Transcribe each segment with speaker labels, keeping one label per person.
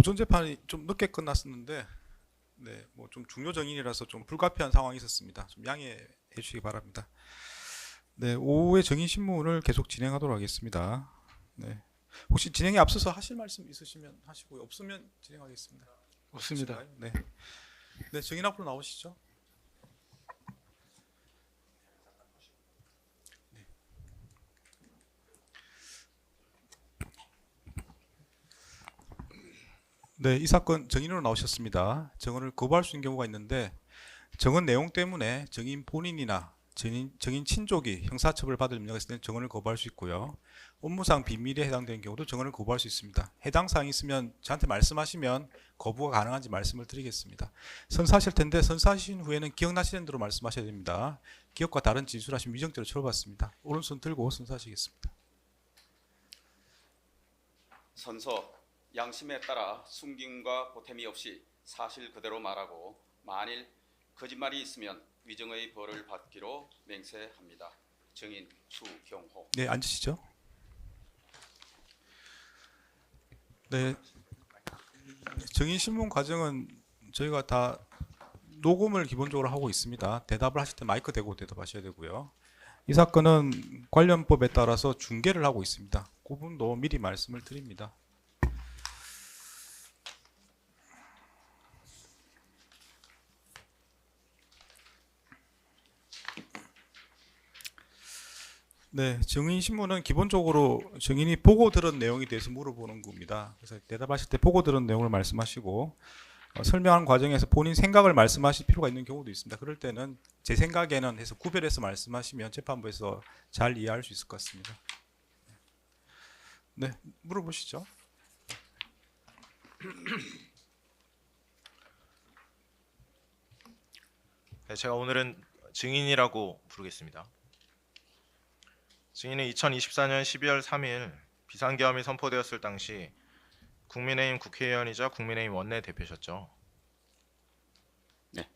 Speaker 1: 오전 재판이 좀 늦게 끝났었는데 네, 뭐 좀 중요 정인이라서 좀 불가피한 상황이 있었습니다. 좀 양해해 주시기 바랍니다. 네, 오후에 정인 신문을 계속 진행하도록 하겠습니다. 네. 혹시 진행에 앞서서 하실 말씀 있으시면 하시고요. 없으면 진행하겠습니다.
Speaker 2: 없습니다.
Speaker 1: 네. 네, 정인 앞으로 나오시죠. 네, 이 사건 정인으로 나오셨습니다. 정인을 거부할 수 있는 경우가 있는데 정인 내용 때문에 정인 본인이나 정인, 정인 친족이 형사처벌 받을 문제가 있을 때는 정인을 거부할 수 있고요. 업무상 비밀에 해당되는 경우도 정인을 거부할 수 있습니다. 해당 사항이 있으면 저한테 말씀하시면 거부가 가능한지 말씀을 드리겠습니다. 선사하실 텐데 선사하신 후에는 기억나시는 대로 말씀하셔야 됩니다. 기억과 다른 진술하시면 위정죄로 처벌받습니다. 오른손 들고 선사하시겠습니다.
Speaker 3: 선서 양심에 따라 숨김과 보탬이 없이 사실 그대로 말하고 만일 거짓말이 있으면 위정의 벌을 받기로 맹세합니다. 증인 추경호.
Speaker 1: 네, 앉으시죠. 네, 정인 신문 과정은 저희가 다 녹음을 기본적으로 하고 있습니다. 대답을 하실 때 마이크 대고 대답하셔야 되고요. 이 사건은 관련법에 따라서 중계를 하고 있습니다. 그 부분도 미리 말씀을 드립니다. 네, 증인 신문은 기본적으로 증인이 보고 들은 내용에 대해서 물어보는 겁니다. 그래서 대답하실 때 보고 들은 내용을 말씀하시고 어, 설명하는 과정에서 본인 생각을 말씀하실 필요가 있는 경우도 있습니다. 그럴 때는 제 생각에는 해서 구별해서 말씀하시면 재판부에서 잘 이해할 수 있을 것 같습니다. 네, 물어보시죠.
Speaker 4: 네, 제가 오늘은 증인이라고 부르겠습니다. 증인은 2024년 12월 3일 비상계엄이 선포되었을 당시 국민의힘 국회의원이자 국민의힘 원내 대표셨죠.
Speaker 3: 네.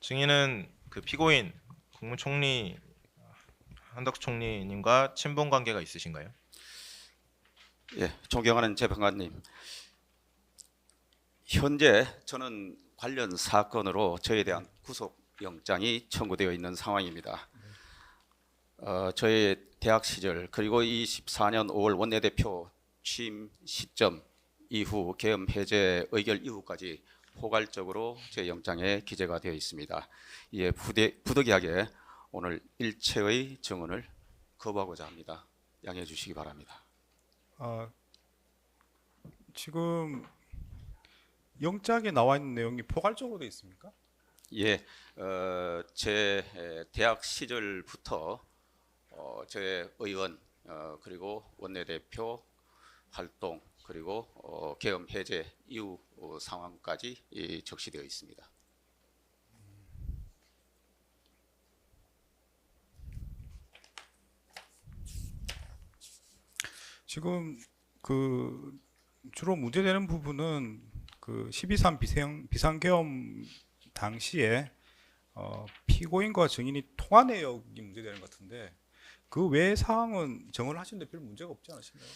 Speaker 4: 증인은 그 피고인 국무총리 한덕수 총리님과 친분 관계가 있으신가요?
Speaker 3: 예, 존경하는 재판관님. 현재 저는 관련 사건으로 저에 대한 구속 영장이 청구되어 있는 상황입니다. 어, 저의 대학 시절 그리고 24년 5월 원내대표 취임 시점 이후 계엄 해제 의결 이후까지 포괄적으로 제 영장에 기재가 되어 있습니다. 이에 부대, 부득이하게 오늘 일체의 증언을 거부하고자 합니다. 양해해 주시기 바랍니다.
Speaker 1: 아, 지금 영장에 나와 있는 내용이 포괄적으로 되어 있습니까?
Speaker 3: 예, 어, 제 에, 대학 시절부터 어, 제 의원 어, 그리고 원내대표 활동 그리고 어, 계엄 해제 이후 어, 상황까지 이, 적시되어 있습니다.
Speaker 1: 지금 그 주로 문제되는 부분은 그 12.3 비상 비상계엄 당시에 어, 피고인과 증인이 통화 내역이 문제되는 것 같은데 그외 사항은 정언을 하시는데 별 문제가 없지 않으신가요?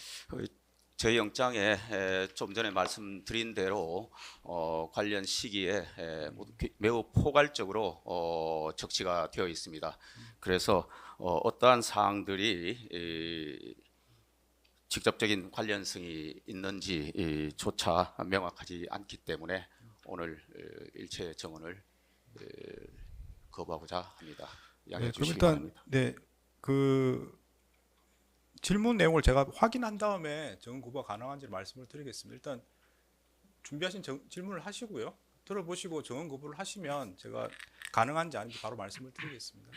Speaker 3: 저희 영장에 에, 좀 전에 말씀드린 대로 어, 관련 시기에 에, 모두 기- 매우 포괄적으로 어, 적시가 되어 있습니다. 그래서 어, 어떠한 사항들이 이, 직접적인 관련성이 있는지 이, 조차 명확하지 않기 때문에 오늘 에, 일체 정언을 에, 거부하고자 합니다. 양해해
Speaker 1: 네, 그럼
Speaker 3: 주시기
Speaker 1: 일단
Speaker 3: 바랍니다.
Speaker 1: 네, 그 질문 내용을 제가 확인한 다음에 정언 거부가 가능한지 말씀을 드리겠습니다. 일단 준비하신 정- 질문을 하시고요. 들어보시고 정언 거부를 하시면 제가 가능한지 아닌지 바로 말씀을 드리겠습니다.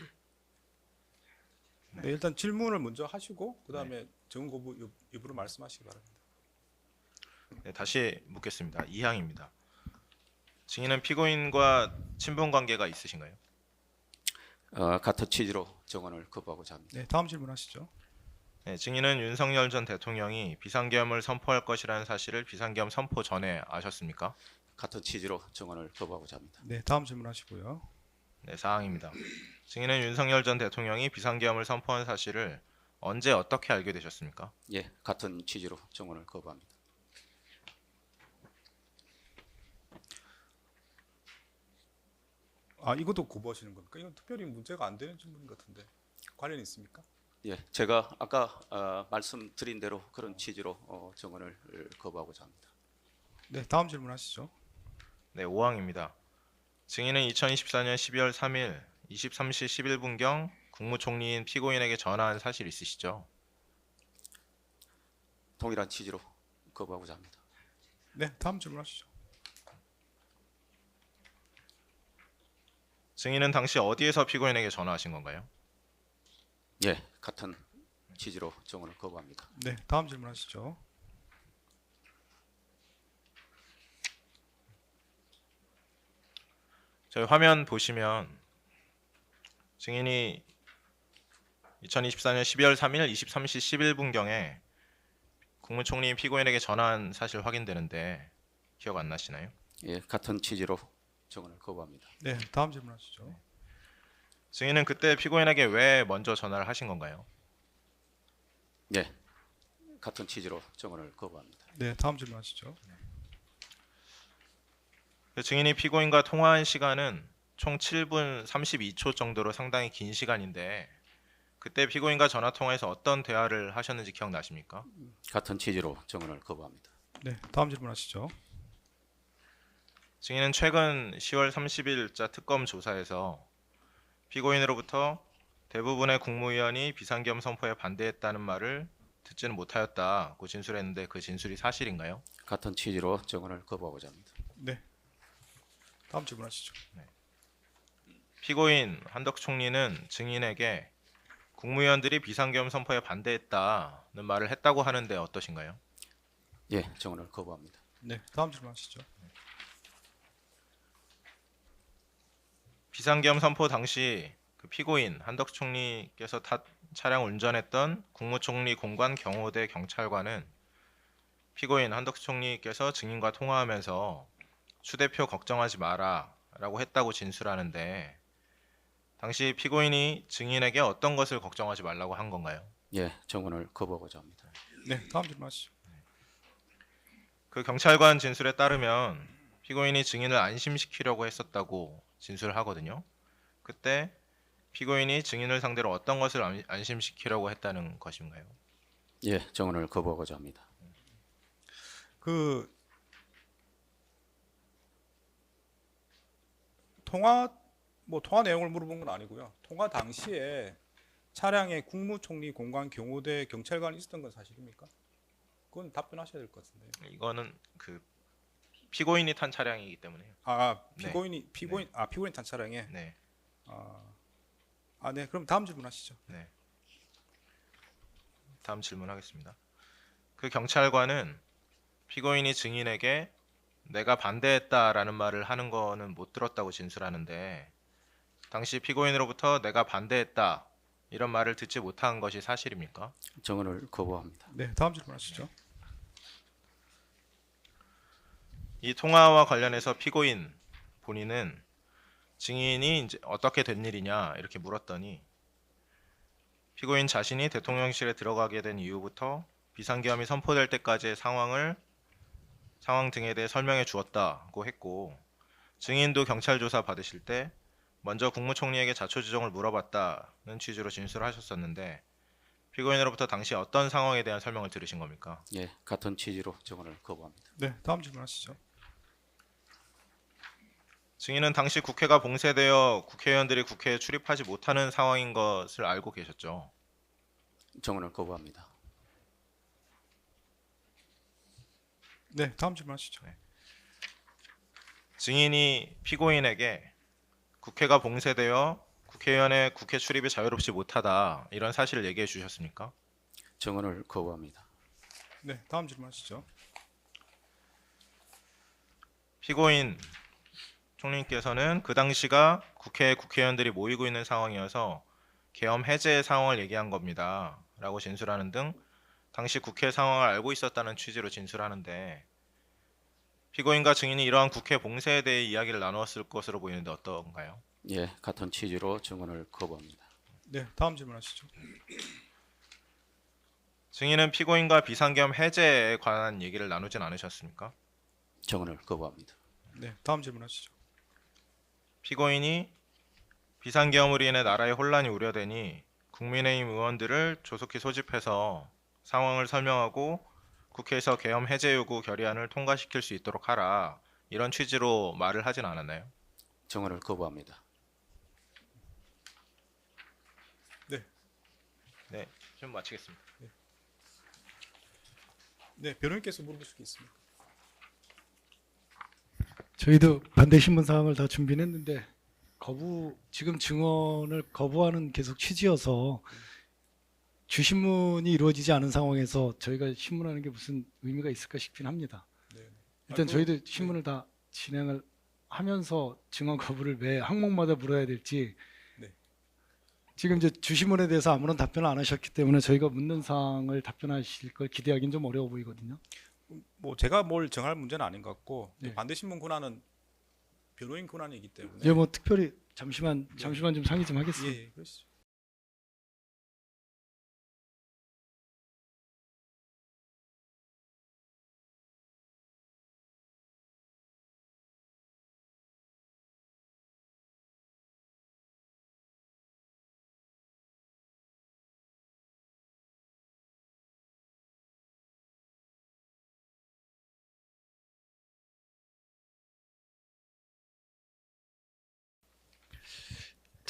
Speaker 1: 네, 일단 질문을 먼저 하시고 그다음에 정언 거부 여- 여부를 말씀하시기 바랍니다.
Speaker 4: 네, 다시 묻겠습니다. 이항입니다. 증인은 피고인과 친분 관계가 있으신가요?
Speaker 3: 어, 같은 취지로 정언을 거부하고자 합니다.
Speaker 1: 네, 다음 질문하시죠.
Speaker 4: 네, 증인은 윤석열 전 대통령이 비상계엄을 선포할 것이라는 사실을 비상계엄 선포 전에 아셨습니까?
Speaker 3: 같은 취지로 정언을 거부하고자 합니다.
Speaker 1: 네, 다음 질문하시고요.
Speaker 4: 네, 사항입니다. 증인은 윤석열 전 대통령이 비상계엄을 선포한 사실을 언제 어떻게 알게 되셨습니까?
Speaker 3: 예, 같은 취지로 정원을 거부합니다.
Speaker 1: 아 이것도 거부하시는 겁니까? 이건 특별히 문제가 안 되는 질문 같은데 관련이 있습니까?
Speaker 3: 예, 제가 아까 어, 말씀드린 대로 그런 취지로 어, 정원을 거부하고자 합니다.
Speaker 1: 네 다음 질문하시죠.
Speaker 4: 네, 5항입니다. 증인은 2024년 12월 3일 23시 11분경 국무총리인 피고인에게 전화한 사실 있으시죠?
Speaker 3: 동일한 취지로 거부하고자 합니다.
Speaker 1: 네 다음 질문하시죠.
Speaker 4: 증인은 당시 어디에서 피고인에게 전화하신 건가요?
Speaker 3: 예, 같은 취지로 정원을 거부합니다.
Speaker 1: 네 다음 질문하시죠.
Speaker 4: 저희 화면 보시면 증인이 2024년 12월 3일 23시 11분경에 국무총리인 피고인에게 전화한 사실 확인되는데 기억 안 나시나요?
Speaker 3: 예, 같은 취지로 정원을 거부합니다.
Speaker 1: 네 다음 질문하시죠.
Speaker 4: 증인은 그때 피고인에게 왜 먼저 전화를 하신 건가요?
Speaker 3: 예, 같은 취지로 정원을 거부합니다.
Speaker 1: 네 다음 질문하시죠.
Speaker 4: 그 증인이 피고인과 통화한 시간은 총 7분 32초 정도로 상당히 긴 시간인데 그때 피고인과 전화 통화에서 어떤 대화를 하셨는지 기억나십니까?
Speaker 3: 같은 취지로 정원을 거부합니다.
Speaker 1: 네 다음 질문하시죠.
Speaker 4: 증인은 최근 10월 30일자 특검 조사에서 피고인으로부터 대부분의 국무위원이 비상겸 선포에 반대했다는 말을 듣지는 못하였다고 진술했는데 그 진술이 사실인가요?
Speaker 3: 같은 취지로 정원을 거부하고자 합니다.
Speaker 1: 네 다음 질문하시죠.
Speaker 4: 피고인 한덕 총리는 증인에게 국무위원들이 비상겸 선포에 반대했다는 말을 했다고 하는데 어떠신가요?
Speaker 3: 예, 정원을 거부합니다.
Speaker 1: 네 다음 질문하시죠.
Speaker 4: 비상겸 선포 당시 그 피고인 한덕 총리께서 타 차량 운전했던 국무총리 공관 경호대 경찰관은 피고인 한덕 총리께서 증인과 통화하면서 추 대표 걱정하지 마라 라고 했다고 진술하는데 당시 피고인이 증인에게 어떤 것을 걱정하지 말라고 한 건가요?
Speaker 3: 예, 정원을 거부하고자 합니다.
Speaker 1: 네 다음 질문 하시죠.
Speaker 4: 그 경찰관 진술에 따르면 피고인이 증인을 안심시키려고 했었다고 진술하거든요. 그때 피고인이 증인을 상대로 어떤 것을 안- 안심시키려고 했다는 것인가요?
Speaker 3: 예, 정원을 거부하고자 합니다.
Speaker 1: 그 통화 뭐 통화 내용을 물어본 건 아니고요. 통화 당시에 차량에 국무총리 공관 경호대 경찰관이 있었던 건 사실입니까? 그건 답변하셔야 될 것 같은데.
Speaker 4: 이거는 그 피고인이 탄 차량이기 때문에요.
Speaker 1: 아
Speaker 4: 네.
Speaker 1: 피고인이 피고인 아 피고인 탄 차량에
Speaker 4: 네,
Speaker 1: 아네 그럼 다음 질문하시죠.
Speaker 4: 네. 다음 질문하겠습니다. 그 경찰관은 피고인이 증인에게 내가 반대했다라는 말을 하는 거는 못 들었다고 진술하는데 당시 피고인으로부터 내가 반대했다 이런 말을 듣지 못한 것이 사실입니까?
Speaker 3: 정원을 거부합니다.
Speaker 1: 네 다음 질문하시죠.
Speaker 4: 이 통화와 관련해서 피고인 본인은 증인이 이제 어떻게 된 일이냐 이렇게 물었더니 피고인 자신이 대통령실에 들어가게 된 이후부터 비상계엄이 선포될 때까지의 상황을 상황 등에 대해 설명해 주었다고 했고 증인도 경찰 조사 받으실 때 먼저 국무총리에게 자초지종을 물어봤다는 취지로 진술하셨었는데 피고인으로부터 당시 어떤 상황에 대한 설명을 들으신 겁니까?
Speaker 3: 예, 같은 취지로 정원을 거부합니다.
Speaker 1: 네 다음 질문하시죠.
Speaker 4: 증인은 당시 국회가 봉쇄되어 국회의원들이 국회에 출입하지 못하는 상황인 것을 알고 계셨죠.
Speaker 3: 정원을 거부합니다.
Speaker 1: 네 다음 질문 하시죠.
Speaker 4: 증인이 피고인에게 국회가 봉쇄되어 국회의원의 국회 출입이 자유롭지 못하다 이런 사실을 얘기해 주셨습니까?
Speaker 3: 정원을 거부합니다.
Speaker 1: 네 다음 질문 하시죠.
Speaker 4: 피고인 총리께서는 그 당시가 국회에 국회의원들이 모이고 있는 상황이어서 계엄 해제 상황을 얘기한 겁니다 라고 진술하는 등 당시 국회 상황을 알고 있었다는 취지로 진술하는데 피고인과 증인이 이러한 국회 봉쇄에 대해 이야기를 나누었을 것으로 보이는데 어떤가요?
Speaker 3: 예, 같은 취지로 정원을 거부합니다.
Speaker 1: 네 다음 질문하시죠.
Speaker 4: 증인은 피고인과 비상계엄 해제에 관한 얘기를 나누진 않으셨습니까?
Speaker 3: 증언을 거부합니다.
Speaker 1: 네, 다음 질문하시죠.
Speaker 4: 피고인이 비상계엄으로 인해 나라의 혼란이 우려되니 국민의힘 의원들을 조속히 소집해서 상황을 설명하고 국회에서 계엄 해제 요구 결의안을 통과시킬 수 있도록 하라 이런 취지로 말을 하진 않았나요?
Speaker 3: 증언을 거부합니다.
Speaker 4: 네, 좀 마치겠습니다.
Speaker 1: 네, 변호인께서 물어보실 게 있습니까?
Speaker 2: 저희도 반대 신문 사항을 다 준비했는데 거부 지금 증언을 거부하는 계속 취지여서 주신문이 이루어지지 않은 상황에서 저희가 신문하는 게 무슨 의미가 있을까 싶긴 합니다.
Speaker 1: 네.
Speaker 2: 일단
Speaker 1: 아, 그-
Speaker 2: 저희도 신문을 다 진행을 하면서 증언 거부를 매 항목마다 물어야 될지
Speaker 1: 네.
Speaker 2: 지금 이제 주신문에 대해서 아무런 답변을 안 하셨기 때문에 저희가 묻는 사항을 답변하실 걸 기대하기는 좀 어려워 보이거든요.
Speaker 1: 뭐 제가 뭘 정할 문제는 아닌 것 같고
Speaker 2: 네.
Speaker 1: 반대 신문 권한은 변호인 권한이기 때문에
Speaker 2: 예, 뭐 특별히 잠시만
Speaker 1: 네.
Speaker 2: 잠시만 좀 상의 좀
Speaker 1: 예,
Speaker 2: 하겠습니다.
Speaker 1: 예, 그러시죠.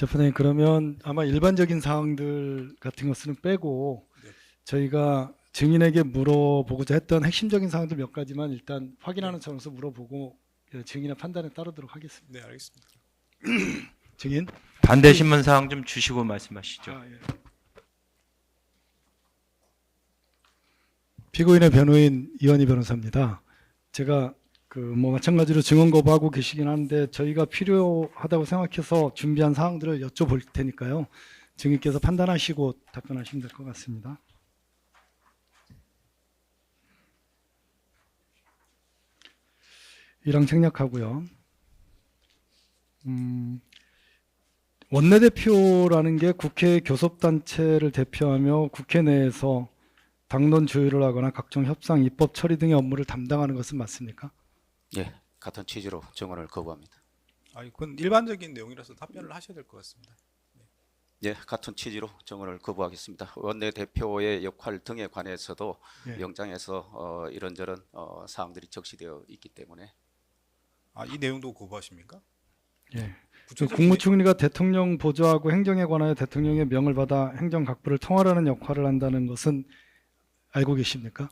Speaker 2: 재판장님 그러면 아마 일반적인 사항들 같은 것은 빼고
Speaker 1: 네.
Speaker 2: 저희가 증인에게 물어보고자 했던 핵심적인 사항들 몇 가지만 일단
Speaker 1: 네.
Speaker 2: 확인하는 차원에서 물어보고 예, 증인의 판단에 따르도록 하겠습니다.
Speaker 1: 네, 알겠습니다.
Speaker 2: 증인?
Speaker 5: 반대 신문 사항 좀 주시고 말씀하시죠.
Speaker 2: 아, 예. 피고인의 변호인 이현희 변호사입니다. 제가 그 뭐 마찬가지로 증언 거부하고 계시긴 한데 저희가 필요하다고 생각해서 준비한 사항들을 여쭤볼 테니까요. 증인께서 판단하시고 답변하시면 될 것 같습니다. 이랑 생략하고요. 음, 원내대표라는 게 국회 교섭단체를 대표하며 국회 내에서 당론 조율을 하거나 각종 협상, 입법 처리 등의 업무를 담당하는 것은 맞습니까?
Speaker 3: 예, 같은 취지로 증언을 거부합니다.
Speaker 1: 아, 그건 일반적인 내용이라서 답변을 하셔야 될 것 같습니다.
Speaker 3: 예, 같은 취지로 증언을 거부하겠습니다. 원내 대표의 역할 등에 관해서도
Speaker 2: 예.
Speaker 3: 영장에서 어, 이런저런 어, 사항들이 적시되어 있기 때문에
Speaker 1: 아, 이 내용도 거부하십니까?
Speaker 2: 예. 그 국무총리가 대통령 보좌하고 행정에 관하여 대통령의 명을 받아 행정 각부를 통할하는 역할을 한다는 것은 알고 계십니까?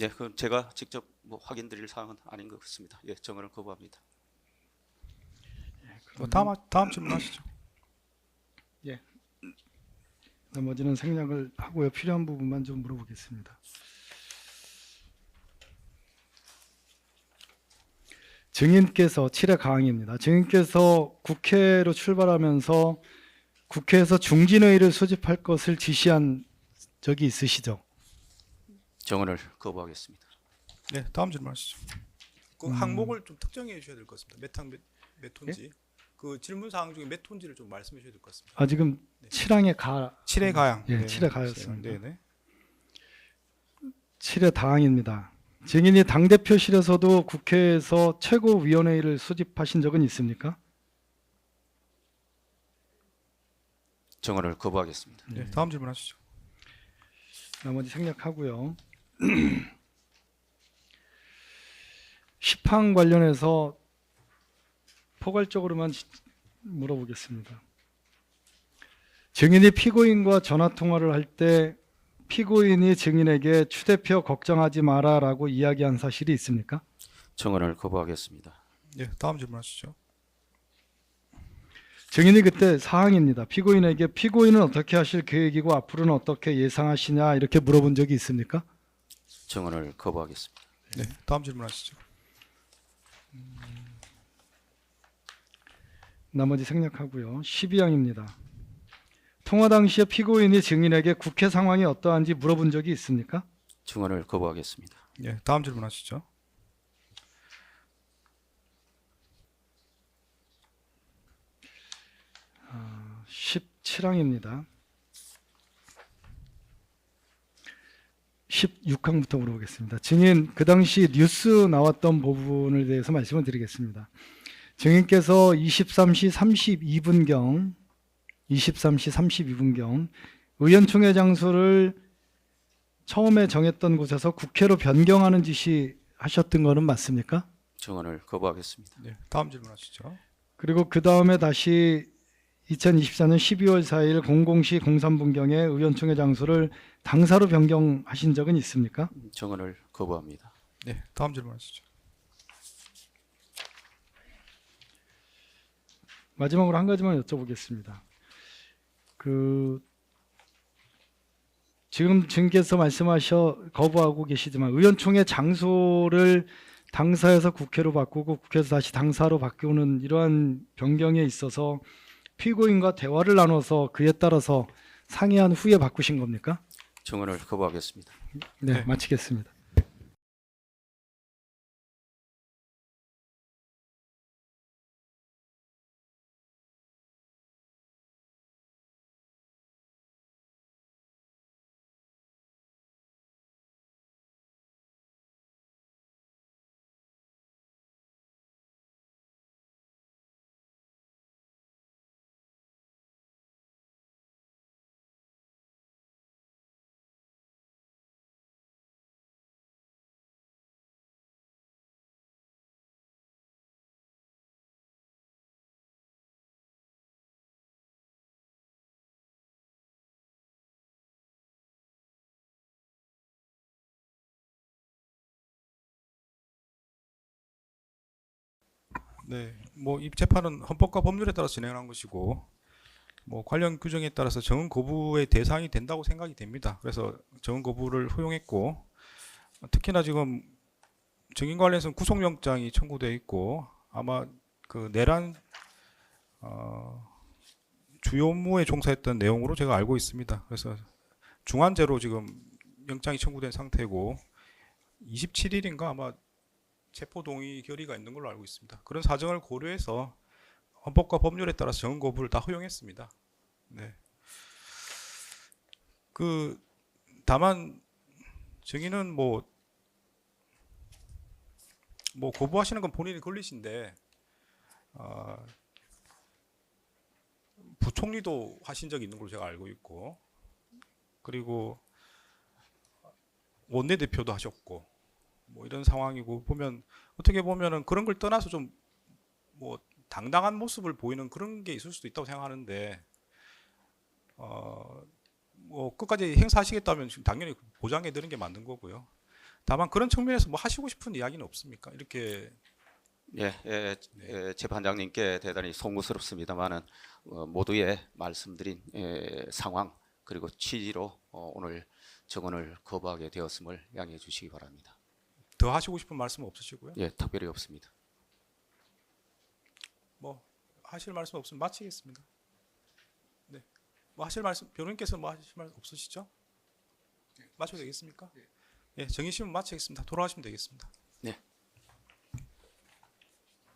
Speaker 3: 예, 그럼 제가 직접 뭐 확인드릴 사항은 아닌 것 같습니다. 예, 증언을 거부합니다.
Speaker 1: 뭐 다음 다음 질문하시죠.
Speaker 2: 나머지는 생략을 하고요. 필요한 부분만 좀 물어보겠습니다. 증인께서 7회 가항입니다. 증인께서 국회로 출발하면서 국회에서 중진회의를 소집할 것을 지시한 적이 있으시죠?
Speaker 3: 증언을 거부하겠습니다.
Speaker 1: 네, 다음 질문 하시죠. 그
Speaker 2: 음.
Speaker 1: 항목을 좀 특정해 주셔야 될 것 같습니다. 몇 항, 몇, 몇
Speaker 2: 예?
Speaker 1: 톤지. 그 질문 사항 중에 몇 톤지를 좀 말씀해 주셔야 될 것 같습니다.
Speaker 2: 아 지금
Speaker 1: 네.
Speaker 2: 7항의 가
Speaker 1: 7회 가양.
Speaker 2: 예, 칠회 가였습니다.
Speaker 1: 네, 네.
Speaker 2: 7회 다항입니다. 증인이 당대표실에서도 국회에서 최고위원회의를 소집하신 적은 있습니까?
Speaker 3: 증언을 거부하겠습니다.
Speaker 1: 네, 다음 질문 하시죠.
Speaker 2: 나머지 생략하고요. 10항 관련해서 포괄적으로만 지- 물어보겠습니다. 증인이 피고인과 전화 통화를 할 때 피고인이 증인에게 추 대표 걱정하지 마라라고 이야기한 사실이 있습니까?
Speaker 3: 증언을 거부하겠습니다.
Speaker 1: 네, 다음 질문하시죠.
Speaker 2: 증인이 그때 사항입니다. 피고인에게 피고인은 어떻게 하실 계획이고 앞으로는 어떻게 예상하시냐 이렇게 물어본 적이 있습니까?
Speaker 3: 증언을 거부하겠습니다.
Speaker 1: 네, 다음 질문하시죠.
Speaker 2: 나머지 생략하고요. 12항입니다. 통화 당시에 피고인이 증인에게 국회 상황이 어떠한지 물어본 적이 있습니까?
Speaker 3: 증언을 거부하겠습니다.
Speaker 1: 네, 다음 질문하시죠.
Speaker 2: 17항입니다. 56항부터 물어보겠습니다. 증인 그 당시 뉴스 나왔던 부분에 대해서 말씀을 드리겠습니다. 증인께서 23시 32분경 23시 32분경 의원총회 장소를 처음에 정했던 곳에서 국회로 변경하는 지시 하셨던 거는 맞습니까?
Speaker 3: 증언을 거부하겠습니다.
Speaker 1: 네, 다음 질문하시죠.
Speaker 2: 그리고 그 다음에 다시 2024년 12월 4일 00시 03분경에 의원총회 장소를 당사로 변경하신 적은 있습니까?
Speaker 3: 증언을 거부합니다.
Speaker 1: 네, 다음 질문하시죠.
Speaker 2: 마지막으로 한 가지만 여쭤보겠습니다. 그 지금 증께서 말씀하셔 거부하고 계시지만 의원총회 장소를 당사에서 국회로 바꾸고 국회에서 다시 당사로 바꾸는 이러한 변경에 있어서 피고인과 대화를 나눠서 그에 따라서 상의한 후에 바꾸신 겁니까?
Speaker 3: 증언을 거부하겠습니다.
Speaker 2: 네,
Speaker 1: 네.
Speaker 2: 마치겠습니다.
Speaker 1: 네, 뭐이 재판은 헌법과 법률에 따라 진행한 것이고 뭐 관련 규정에 따라서 정은 거부의 대상이 된다고 생각이 됩니다. 그래서 정은 거부를 허용했고 특히나 지금 증인 관련해서는 구속영장이 청구돼 있고 아마 그 내란 어, 주요 업무에 종사했던 내용으로 제가 알고 있습니다. 그래서 중환제로 지금 영장이 청구된 상태고 27일인가 아마 체포 동의 결의가 있는 걸로 알고 있습니다. 그런 사정을 고려해서 헌법과 법률에 따라서 정은 거부를 다 허용했습니다. 네. 그 다만 증인은 뭐, 뭐 거부하시는 건 본인이 권리신데 어, 부총리도 하신 적이 있는 걸로 제가 알고 있고 그리고 원내대표도 하셨고 뭐 이런 상황이고 보면 어떻게 보면은 그런 걸 떠나서 좀 뭐 당당한 모습을 보이는 그런 게 있을 수도 있다고 생각하는데 어 뭐 끝까지 행사하시겠다면 당연히 보장해 드리는 게 맞는 거고요. 다만 그런 측면에서 뭐 하시고 싶은 이야기는 없습니까? 이렇게
Speaker 3: 예, 예, 예, 재판장님께 대단히 송구스럽습니다만은 어, 모두의 말씀드린 예, 상황 그리고 취지로 어, 오늘 증언을 거부하게 되었음을 양해해 주시기 바랍니다.
Speaker 1: 더 하시고 싶은 말씀은 없으시고요.
Speaker 3: 예, 특별히 없습니다.
Speaker 1: 뭐 하실 말씀 없으면 마치겠습니다. 네. 뭐 하실 말씀 변호인께서 뭐 하실 말씀 없으시죠? 마쳐도 되겠습니까? 예, 정희 씨는 마치겠습니다. 돌아가시면 되겠습니다.
Speaker 3: 네,